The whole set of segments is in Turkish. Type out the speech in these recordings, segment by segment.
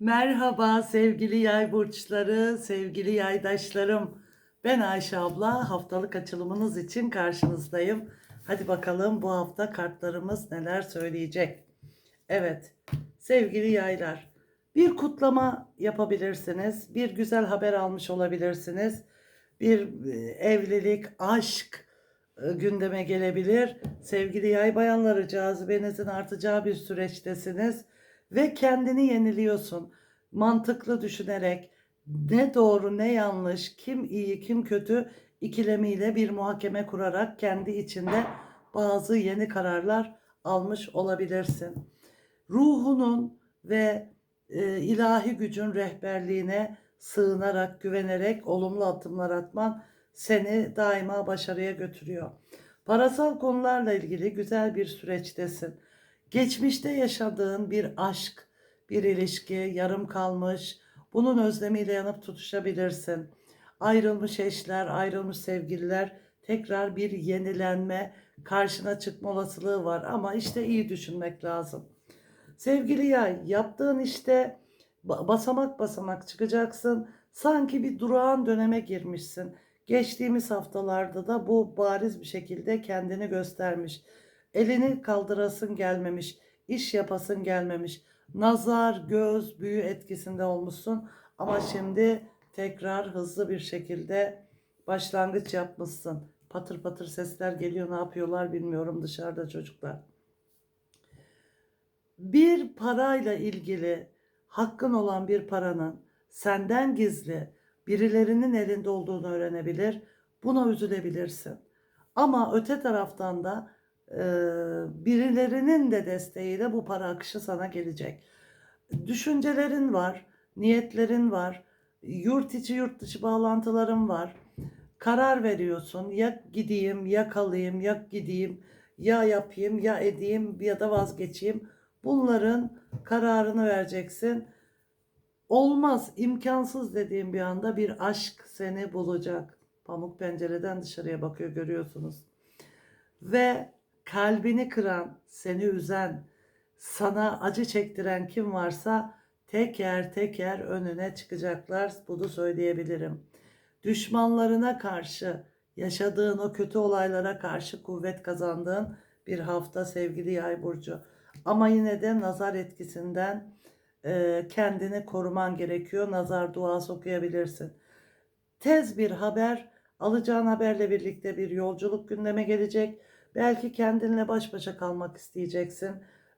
Merhaba sevgili yay burçları, sevgili yaydaşlarım. Ben Ayşe abla, haftalık açılımınız için karşınızdayım. Hadi bakalım bu hafta kartlarımız neler söyleyecek. Evet, sevgili yaylar, bir kutlama yapabilirsiniz, bir güzel haber almış olabilirsiniz. Bir e, evlilik, aşk e, gündeme gelebilir. Sevgili yay bayanları cazibenizin artacağı bir süreçtesiniz ve kendini yeniliyorsun. Mantıklı düşünerek ne doğru ne yanlış, kim iyi kim kötü ikilemiyle bir muhakeme kurarak kendi içinde bazı yeni kararlar almış olabilirsin. Ruhunun ve e, ilahi gücün rehberliğine sığınarak, güvenerek olumlu adımlar atman seni daima başarıya götürüyor. Parasal konularla ilgili güzel bir süreçtesin. Geçmişte yaşadığın bir aşk, bir ilişki yarım kalmış. Bunun özlemiyle yanıp tutuşabilirsin. Ayrılmış eşler, ayrılmış sevgililer tekrar bir yenilenme, karşına çıkma olasılığı var ama işte iyi düşünmek lazım. Sevgili yay, yaptığın işte ba- basamak basamak çıkacaksın. Sanki bir durağan döneme girmişsin. Geçtiğimiz haftalarda da bu bariz bir şekilde kendini göstermiş. Elini kaldırasın gelmemiş, iş yapasın gelmemiş. Nazar, göz, büyü etkisinde olmuşsun ama şimdi tekrar hızlı bir şekilde başlangıç yapmışsın. Patır patır sesler geliyor, ne yapıyorlar bilmiyorum dışarıda çocuklar. Bir parayla ilgili hakkın olan bir paranın senden gizli birilerinin elinde olduğunu öğrenebilir. Buna üzülebilirsin. Ama öte taraftan da birilerinin de desteğiyle bu para akışı sana gelecek. Düşüncelerin var, niyetlerin var, yurt içi yurt dışı bağlantıların var. Karar veriyorsun. Ya gideyim, ya kalayım, ya gideyim, ya yapayım, ya edeyim ya da vazgeçeyim. Bunların kararını vereceksin. Olmaz, imkansız dediğim bir anda bir aşk seni bulacak. Pamuk pencereden dışarıya bakıyor görüyorsunuz. Ve kalbini kıran, seni üzen, sana acı çektiren kim varsa teker teker önüne çıkacaklar. Bunu söyleyebilirim. Düşmanlarına karşı, yaşadığın o kötü olaylara karşı kuvvet kazandığın bir hafta sevgili Yay burcu. Ama yine de nazar etkisinden e, kendini koruman gerekiyor. Nazar duası okuyabilirsin. Tez bir haber, alacağın haberle birlikte bir yolculuk gündeme gelecek. Belki kendinle baş başa kalmak isteyeceksin.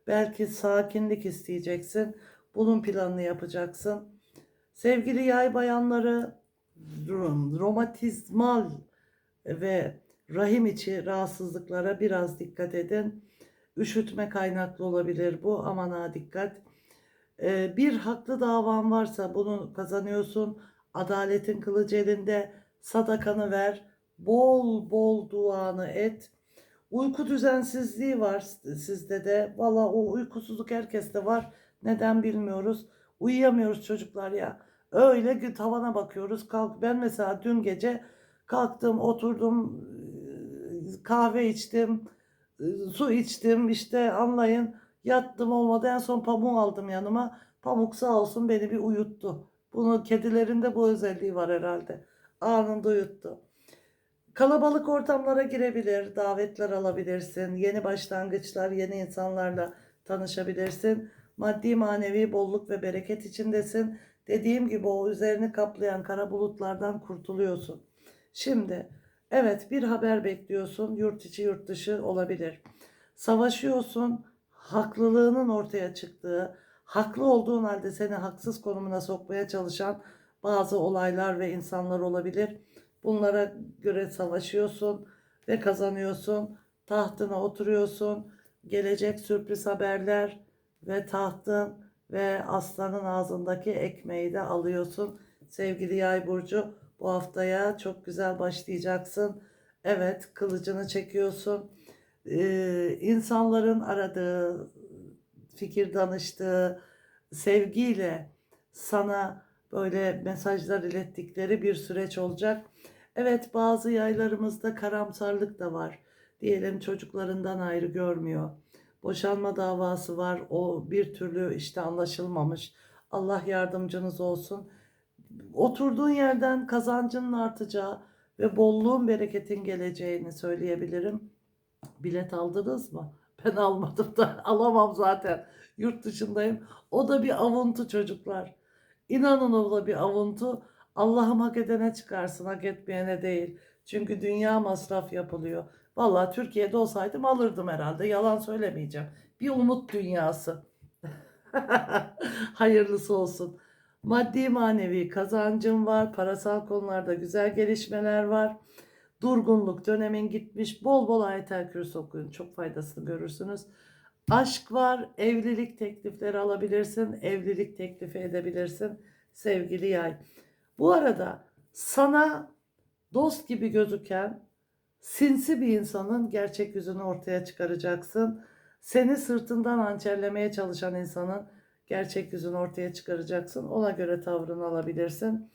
Belki sakinlik isteyeceksin. Bunun planını yapacaksın. Sevgili yay bayanları, rom- romatizmal ve rahim içi rahatsızlıklara biraz dikkat edin. Üşütme kaynaklı olabilir bu. Aman ha dikkat. Ee, bir haklı davan varsa bunu kazanıyorsun. Adaletin kılıcı elinde. Sadakanı ver. Bol bol duanı et. Uyku düzensizliği var sizde de. Valla o uykusuzluk herkeste var. Neden bilmiyoruz. Uyuyamıyoruz çocuklar ya. Öyle tavana bakıyoruz. Kalk. Ben mesela dün gece kalktım, oturdum, kahve içtim, su içtim. işte anlayın. Yattım olmadı. En son pamuğu aldım yanıma. Pamuk sağ olsun beni bir uyuttu. Bunu kedilerin de bu özelliği var herhalde. Anında uyuttu. Kalabalık ortamlara girebilir, davetler alabilirsin, yeni başlangıçlar, yeni insanlarla tanışabilirsin. Maddi manevi bolluk ve bereket içindesin. Dediğim gibi o üzerini kaplayan kara bulutlardan kurtuluyorsun. Şimdi evet bir haber bekliyorsun. Yurt içi yurt dışı olabilir. Savaşıyorsun. Haklılığının ortaya çıktığı, haklı olduğun halde seni haksız konumuna sokmaya çalışan bazı olaylar ve insanlar olabilir. Bunlara göre savaşıyorsun ve kazanıyorsun. Tahtına oturuyorsun. Gelecek sürpriz haberler ve tahtın ve aslanın ağzındaki ekmeği de alıyorsun. Sevgili Yay burcu bu haftaya çok güzel başlayacaksın. Evet, kılıcını çekiyorsun. Ee, insanların aradığı, fikir danıştığı, sevgiyle sana böyle mesajlar ilettikleri bir süreç olacak. Evet bazı yaylarımızda karamsarlık da var. Diyelim çocuklarından ayrı görmüyor. Boşanma davası var. O bir türlü işte anlaşılmamış. Allah yardımcınız olsun. Oturduğun yerden kazancının artacağı ve bolluğun bereketin geleceğini söyleyebilirim. Bilet aldınız mı? Ben almadım da alamam zaten. Yurt dışındayım. O da bir avuntu çocuklar. İnanın o da bir avuntu. Allah'ım hak edene çıkarsın, hak etmeyene değil. Çünkü dünya masraf yapılıyor. Vallahi Türkiye'de olsaydım alırdım herhalde. Yalan söylemeyeceğim. Bir umut dünyası. Hayırlısı olsun. Maddi manevi kazancım var. Parasal konularda güzel gelişmeler var. Durgunluk dönemin gitmiş. Bol bol ayetel kürsü okuyun. Çok faydasını görürsünüz. Aşk var. Evlilik teklifleri alabilirsin. Evlilik teklifi edebilirsin. Sevgili yay. Bu arada sana dost gibi gözüken sinsi bir insanın gerçek yüzünü ortaya çıkaracaksın. Seni sırtından hançerlemeye çalışan insanın gerçek yüzünü ortaya çıkaracaksın. Ona göre tavrını alabilirsin.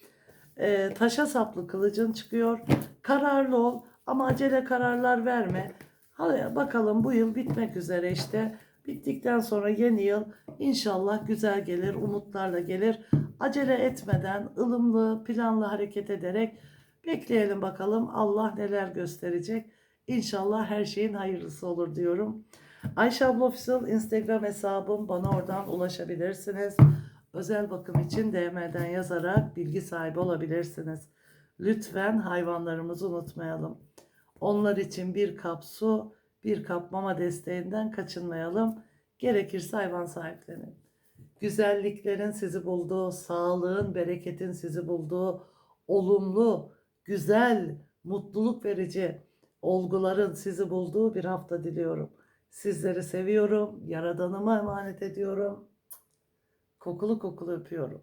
Ee, taşa saplı kılıcın çıkıyor. Kararlı ol ama acele kararlar verme. Hadi bakalım bu yıl bitmek üzere işte. Bittikten sonra yeni yıl inşallah güzel gelir, umutlarla gelir. Acele etmeden, ılımlı, planlı hareket ederek bekleyelim bakalım Allah neler gösterecek. İnşallah her şeyin hayırlısı olur diyorum. Ayşe abla Official Instagram hesabım bana oradan ulaşabilirsiniz. Özel bakım için DM'den yazarak bilgi sahibi olabilirsiniz. Lütfen hayvanlarımızı unutmayalım. Onlar için bir kap su, bir kap mama desteğinden kaçınmayalım. Gerekirse hayvan sahiplenin. Güzelliklerin sizi bulduğu, sağlığın, bereketin sizi bulduğu, olumlu, güzel, mutluluk verici olguların sizi bulduğu bir hafta diliyorum. Sizleri seviyorum. Yaradanıma emanet ediyorum. Kokulu kokulu öpüyorum.